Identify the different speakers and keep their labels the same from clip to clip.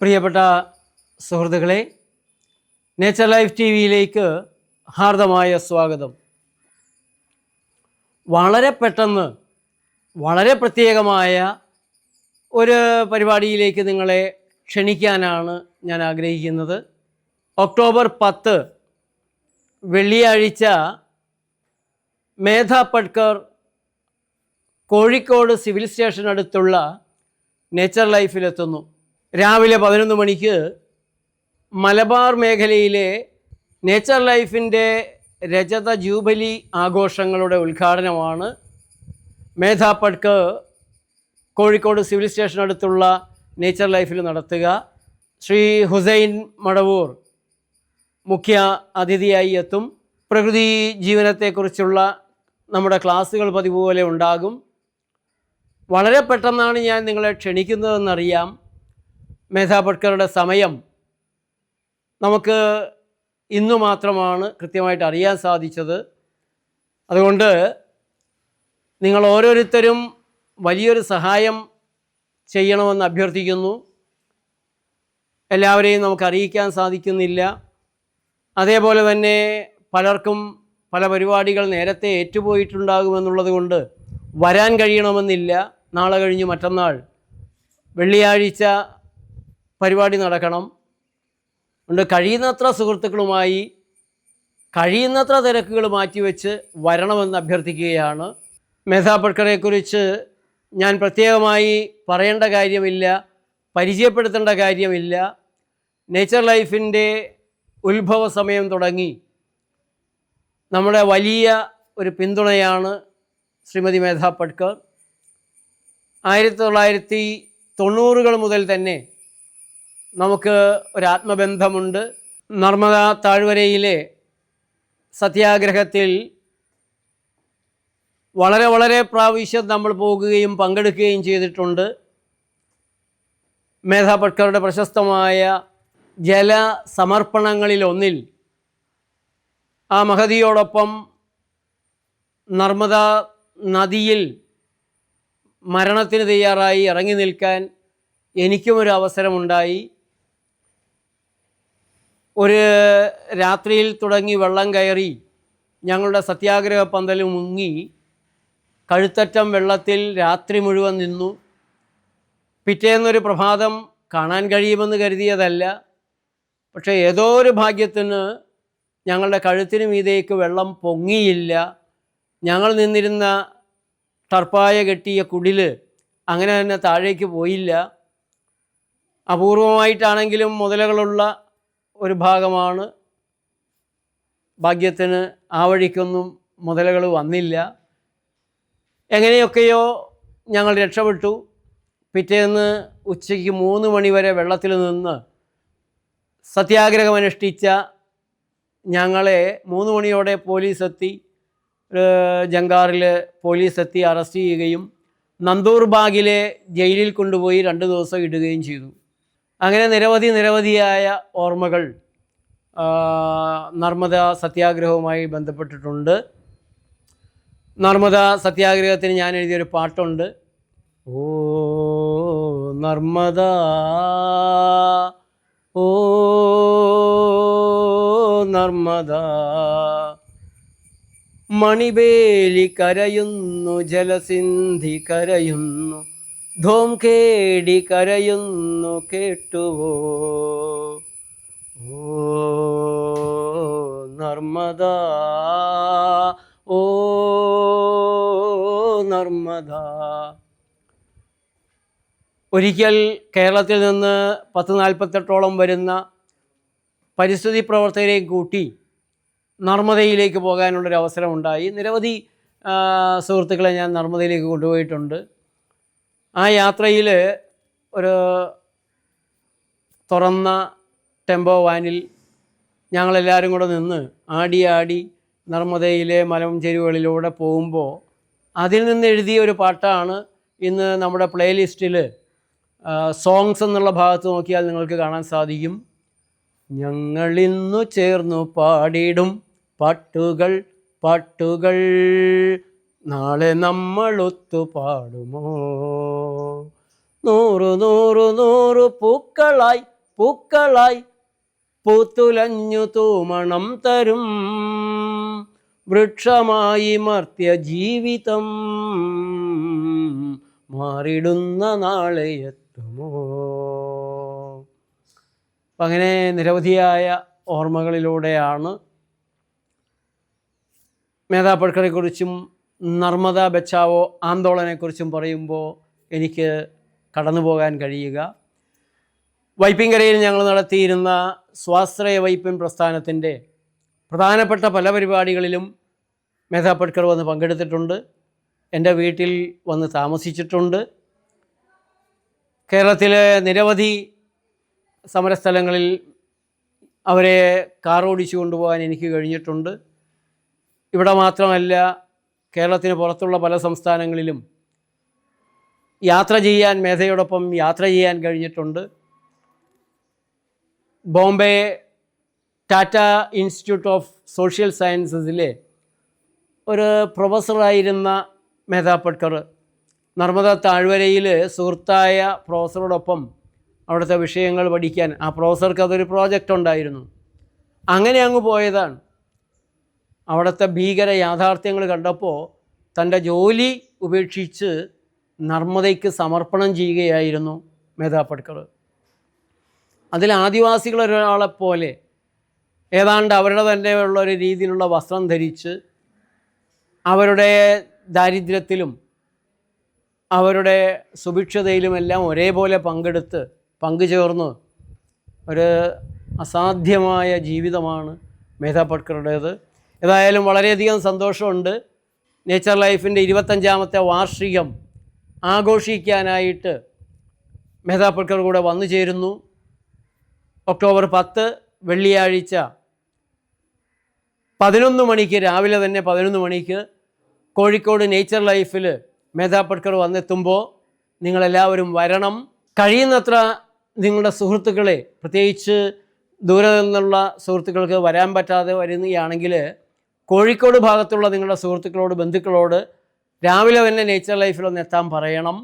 Speaker 1: പ്രിയപ്പെട്ട സുഹൃത്തുക്കളെ nature life T വിയിലേക്ക് ഹാർദമായ സ്വാഗതം. വളരെ പെട്ടെന്ന് വളരെ പ്രത്യേകമായ ഒരു പരിപാടിയിലേക്ക് നിങ്ങളെ ക്ഷണിക്കാനാണ് ഞാൻ ആഗ്രഹിക്കുന്നത്. ഒക്ടോബർ പത്ത് വെള്ളിയാഴ്ച മേധ പട്കർ കോഴിക്കോട് സിവിൽ സ്റ്റേഷനടുത്തുള്ള നേച്ചർ ലൈഫിലെത്തുന്നു രാവിലെ പതിനൊന്ന് മണിക്ക് മലബാർ മേഖലയിലെ നേച്ചർ ലൈഫിന്റെ രജത ജൂബലി ആഘോഷങ്ങളുടെ ഉദ്ഘാടനമാണ്. മേധ കോഴിക്കോട് സിവിൽ സ്റ്റേഷനടുത്തുള്ള നേച്ചർ ലൈഫിൽ നടത്തുക. ശ്രീ ഹുസൈൻ മടവൂർ മുഖ്യ അതിഥിയായി എത്തും. പ്രകൃതി ജീവനത്തെക്കുറിച്ചുള്ള നമ്മുടെ ക്ലാസ്സുകൾ പതിവ് പോലെ ഉണ്ടാകും. വളരെ പെട്ടെന്നാണ് ഞാൻ നിങ്ങളെ ക്ഷണിക്കുന്നതെന്നറിയാം. മേധാ പട്കറുടെ സമയം നമുക്ക് ഇന്നു മാത്രമാണ് കൃത്യമായിട്ട് അറിയാൻ സാധിച്ചത്. അതുകൊണ്ട് നിങ്ങൾ ഓരോരുത്തരും വലിയൊരു സഹായം ചെയ്യണമെന്ന് അഭ്യർത്ഥിക്കുന്നു. എല്ലാവരെയും നമുക്ക് അറിയിക്കാൻ സാധിക്കുന്നില്ല. അതേപോലെ തന്നെ പലർക്കും പല പരിപാടികൾ നേരത്തെ ഏറ്റുപോയിട്ടുണ്ടാകുമെന്നുള്ളത് കൊണ്ട് വരാൻ കഴിയണമെന്നില്ല. നാളെ കഴിഞ്ഞ് മറ്റന്നാൾ. വെള്ളിയാഴ്ച പരിപാടി നടക്കണം. അതുകൊണ്ട് കഴിയുന്നത്ര സുഹൃത്തുക്കളുമായി കഴിയുന്നത്ര തിരക്കുകൾ മാറ്റിവെച്ച് വരണമെന്ന് അഭ്യർത്ഥിക്കുകയാണ്. മേധാ പട്കറെക്കുറിച്ച് ഞാൻ പ്രത്യേകമായി പറയേണ്ട കാര്യമില്ല പരിചയപ്പെടുത്തേണ്ട കാര്യമില്ല. നേച്ചർ ലൈഫിന്റെ ഉത്ഭവ സമയം തുടങ്ങി. നമ്മുടെ വലിയ ഒരു പിന്തുണയാണ് ശ്രീമതി മേധാ പട്കർ. ആയിരത്തി തൊള്ളായിരത്തി തൊണ്ണൂറുകൾ മുതൽ തന്നെ നമുക്ക് ഒരു ആത്മബന്ധമുണ്ട് നർമ്മദ താഴ്വരയിലെ സത്യാഗ്രഹത്തിൽ വളരെ വളരെ പ്രാവശ്യം നമ്മൾ പോകുകയും പങ്കെടുക്കുകയും ചെയ്തിട്ടുണ്ട്. മേധാ പട്കറുടെ പ്രശസ്തമായ ജല സമർപ്പണങ്ങളിലൊന്നിൽ ആ മഹതിയോടൊപ്പം നർമ്മദ നദിയിൽ മരണത്തിന് തയ്യാറായി ഇറങ്ങി നിൽക്കാൻ എനിക്കും ഒരു അവസരമുണ്ടായി. ഒരു രാത്രിയിൽ തുടങ്ങി വെള്ളം കയറി ഞങ്ങളുടെ സത്യാഗ്രഹ പന്തൽ മുങ്ങി കഴുത്തറ്റം വെള്ളത്തിൽ രാത്രി മുഴുവൻ നിന്നു. പിറ്റേന്നൊരു പ്രഭാതം കാണാൻ കഴിയുമെന്ന് കരുതിയതല്ല. പക്ഷേ ഏതോ ഒരു ഭാഗ്യത്തിന് ഞങ്ങളുടെ കഴുത്തിന് മീതേക്ക് വെള്ളം പൊങ്ങിയില്ല. ഞങ്ങൾ നിന്നിരുന്ന ടർപ്പായ കെട്ടിയ കുടിൽ അങ്ങനെ തന്നെ താഴേക്ക് പോയില്ല. അപൂർവമായിട്ടാണെങ്കിലും മുതലകളുള്ള ഒരു ഭാഗമാണ്. ഭാഗ്യത്തിന് ആ വഴിക്കൊന്നും മുതലകൾ വന്നില്ല. എങ്ങനെയൊക്കെയോ ഞങ്ങൾ രക്ഷപ്പെട്ടു. പിറ്റേന്ന് ഉച്ചയ്ക്ക് മൂന്ന് മണിവരെ വെള്ളത്തിൽ നിന്ന് സത്യാഗ്രഹമനുഷ്ഠിച്ച ഞങ്ങളെ മൂന്ന് മണിയോടെ പോലീസ് എത്തി ജങ്കാറിൽ പോലീസ് എത്തി അറസ്റ്റ് ചെയ്യുകയും നന്ദൂർ ബാഗിലെ ജയിലിൽ കൊണ്ടുപോയി രണ്ട് ദിവസം ഇടുകയും ചെയ്തു. അങ്ങനെ നിരവധി നിരവധിയായ ഓർമ്മകൾ നർമ്മദ സത്യാഗ്രഹവുമായി ബന്ധപ്പെട്ടിട്ടുണ്ട്. നർമ്മദ സത്യാഗ്രഹത്തിന് ഞാൻ എഴുതിയൊരു പാട്ടുണ്ട്. ഓ നർമ്മദ ഓ നർമ്മദ മണിബേലി കരയുന്നു ജലസിന്ധി കരയുന്നു ധോംകേടി കരയുന്നു കേട്ടുവോ? ഓ നർമ്മദ ഓ നർമ്മദ. ഒരിക്കൽ കേരളത്തിൽ നിന്ന് പത്ത് നാൽപ്പത്തെട്ടോളം വരുന്ന പരിസ്ഥിതി പ്രവർത്തകരെയും കൂട്ടി നർമ്മദയിലേക്ക് പോകാനുള്ളൊരു അവസരമുണ്ടായി നിരവധി സുഹൃത്തുക്കളെ ഞാൻ നർമ്മദയിലേക്ക് കൊണ്ടുപോയിട്ടുണ്ട്. ആ യാത്രയിൽ ഒരു തുറന്ന ടെമ്പോ വാനിൽ ഞങ്ങളെല്ലാവരും കൂടെ നിന്ന് ആടി ആടി നർമ്മദയിലെ മലം ചെരുവുകളിലൂടെ പോകുമ്പോൾ അതിൽ നിന്ന് എഴുതിയ ഒരു പാട്ടാണ് ഇന്ന് നമ്മുടെ പ്ലേലിസ്റ്റിൽ സോങ്സ് എന്നുള്ള ഭാഗത്ത് നോക്കിയാൽ നിങ്ങൾക്ക് കാണാൻ സാധിക്കും. ഞങ്ങളിന്നു ചേർന്നു പാടിയിടും പാട്ടുകൾ പാട്ടുകൾ. നാളെ നമ്മൾ ഒത്തു പാടുമോ? നൂറു നൂറു നൂറു പൂക്കളായി പൂക്കളായി പൂത്തുലഞ്ഞു തൂമണം തരും. വൃക്ഷമായി മർത്യ ജീവിതം മാറിടുന്ന നാളെ എത്തുമോ? അങ്ങനെ നിരവധിയായ ഓർമ്മകളിലൂടെയാണ് മേധാ പട്കറെക്കുറിച്ചും നർമ്മദ ബച്ചാവോ ആന്തോളനെക്കുറിച്ചും പറയുമ്പോൾ എനിക്ക് കടന്നു പോകാൻ കഴിയുക. വൈപ്പിങ്കരയിൽ ഞങ്ങൾ നടത്തിയിരുന്ന സ്വാശ്രയ വൈപ്പിൻ പ്രസ്ഥാനത്തിന്റെ പ്രധാനപ്പെട്ട പല പരിപാടികളിലും മേധാ വന്ന് പങ്കെടുത്തിട്ടുണ്ട്. എന്റെ വീട്ടിൽ വന്ന് താമസിച്ചിട്ടുണ്ട്. കേരളത്തിലെ നിരവധി സമരസ്ഥലങ്ങളിൽ അവരെ കാർ ഓടിച്ചു കൊണ്ടുപോകാൻ എനിക്ക് കഴിഞ്ഞിട്ടുണ്ട്. ഇവിടെ മാത്രമല്ല കേരളത്തിന് പുറത്തുള്ള പല സംസ്ഥാനങ്ങളിലും യാത്ര ചെയ്യാൻ മേധയോടൊപ്പം യാത്ര ചെയ്യാൻ കഴിഞ്ഞിട്ടുണ്ട്. Bombay Tata institute of social സയൻസസിലെ ഒരു പ്രൊഫസറായിരുന്ന മേധാ പട്കർ നർമ്മദ താഴ്വരയിൽ സുഹൃത്തായ പ്രൊഫസറോടൊപ്പം അവിടുത്തെ വിഷയങ്ങൾ പഠിക്കാൻ ആ പ്രൊഫസർക്ക് അതൊരു പ്രോജക്റ്റ് ഉണ്ടായിരുന്നു. അങ്ങനെ അങ്ങ് പോയതാണ്. അവിടുത്തെ ഭീകര യാഥാർത്ഥ്യങ്ങൾ കണ്ടപ്പോൾ തന്റെ ജോലി ഉപേക്ഷിച്ച് നർമ്മദയ്ക്ക് സമർപ്പണം ചെയ്യുകയായിരുന്നു മേധാ പട്കർ അതിൽ ആദിവാസികളൊരാളെപ്പോലെ ഏതാണ്ട് അവരുടെ തന്നെ ഉള്ള ഒരു രീതിയിലുള്ള വസ്ത്രം ധരിച്ച് അവരുടെ ദാരിദ്ര്യത്തിലും അവരുടെ സുഭിക്ഷതയിലുമെല്ലാം ഒരേപോലെ പങ്കെടുത്ത് പങ്കുചേർന്ന് ഒരു അസാധ്യമായ ജീവിതമാണ് മേധാ പട്കറുടേത് ഏതായാലും വളരെയധികം സന്തോഷമുണ്ട്. നേച്ചർ ലൈഫിന്റെ ഇരുപത്തഞ്ചാമത്തെ വാർഷികം ആഘോഷിക്കാനായിട്ട് മേധാ പട്കർ കൂടെ വന്നു ചേരുന്നു. ഒക്ടോബർ പത്ത് വെള്ളിയാഴ്ച പതിനൊന്ന് മണിക്ക് രാവിലെ തന്നെ പതിനൊന്ന് മണിക്ക് കോഴിക്കോട് നേച്ചർ ലൈഫിൽ മേധാ പട്കർ വന്നെത്തുമ്പോൾ നിങ്ങളെല്ലാവരും വരണം. കഴിയുന്നത്ര നിങ്ങളുടെ സുഹൃത്തുക്കളെ പ്രത്യേകിച്ച് ദൂരെ നിന്നുള്ള സുഹൃത്തുക്കൾക്ക് വരാൻ പറ്റാതെ വരുകയാണെങ്കിൽ കോഴിക്കോട് ഭാഗത്തുള്ള നിങ്ങളുടെ സുഹൃത്തുക്കളോട് ബന്ധുക്കളോട് രാവിലെ തന്നെ നേച്ചർ ലൈഫിൽ ഒന്ന് എത്താൻ പറയണം.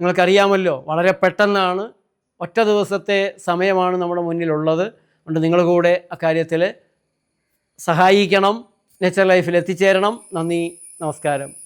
Speaker 1: നിങ്ങൾക്കറിയാമല്ലോ വളരെ പെട്ടെന്നാണ് ഒറ്റ ദിവസത്തെ സമയമാണ് നമ്മുടെ മുന്നിലുള്ളത്. അതുകൊണ്ട് നിങ്ങൾ കൂടെ അക്കാര്യത്തിൽ സഹായിക്കണം നേച്ചർ ലൈഫിൽ എത്തിച്ചേരണം. നന്ദി നമസ്കാരം.